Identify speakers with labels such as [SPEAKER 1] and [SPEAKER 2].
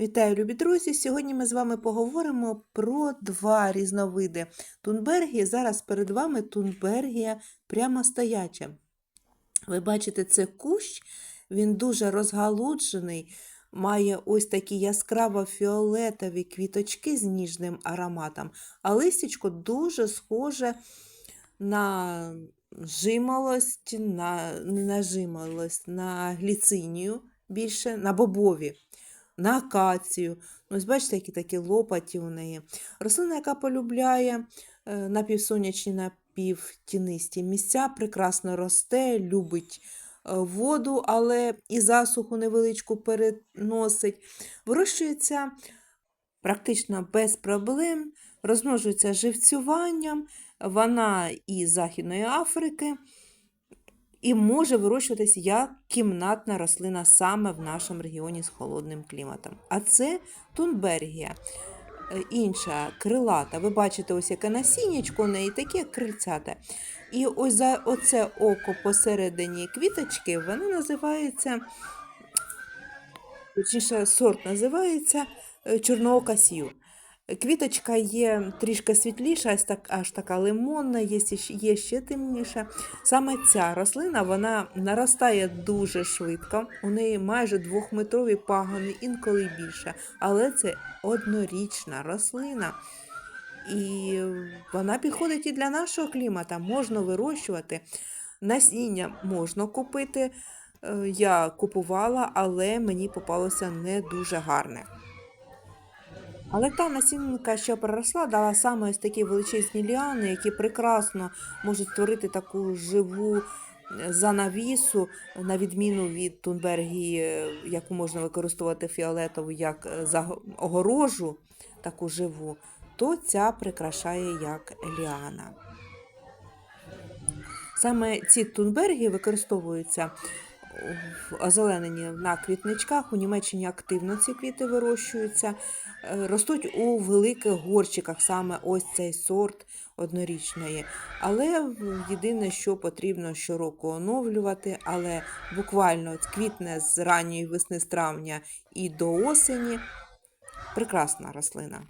[SPEAKER 1] Вітаю, любі друзі! Сьогодні ми з вами поговоримо про два різновиди тунбергії. Зараз перед вами тунбергія прямо стояча. Ви бачите, це кущ, він дуже розгалуджений, має ось такі яскраво-фіолетові квіточки з ніжним ароматом, а листячко дуже схоже на жимолость, на, не на жимолость, на гліцинію більше, на бобові на акацію. Ну, Ось бачите, які такі лопаті у неї. Рослина, яка полюбляє е, напівсонячні, напівтінисті місця, прекрасно росте, любить е, воду, але і засуху невеличку переносить. Вирощується практично без проблем, розмножується живцюванням, вона із Західної Африки і може вирощуватись як кімнатна рослина саме в нашому регіоні з холодним кліматом. А це тунбергія. Е, Інша крилата. Ви бачите, ось яке насіннячко у неї, таке крильцяте. І ось за оце око посередині квіточки, воно називається, точніше, сорт називається е, чорноока сів. Квіточка є трішки світліша, аж, так, аж така лимонна, є, є ще темніша. Саме ця рослина вона наростає дуже швидко. У неї майже двохметрові пагони, інколи більше. Але це однорічна рослина. І вона підходить і для нашого клімата. Можна вирощувати. Насіння можна купити. Е, Я купувала, але мені попалося не дуже гарне. Але та насінинка, що проросла, дала саме ось такі величезні ліани, які прекрасно можуть створити таку живу е, занавісу, на відміну від тунбергії, е, яку можна використовувати фіолетову як е, огорожу, таку живу, то ця прикрашає як ліана. Саме ці тунберги використовуються в озелененні на квітничках. У Німеччині активно ці квіти вирощуються. Е, Ростуть у великих горщиках, саме ось цей сорт однорічної. Але єдине, що потрібно щороку оновлювати, але буквально квітне з ранньої весни з травня і до осені. Прекрасна рослина.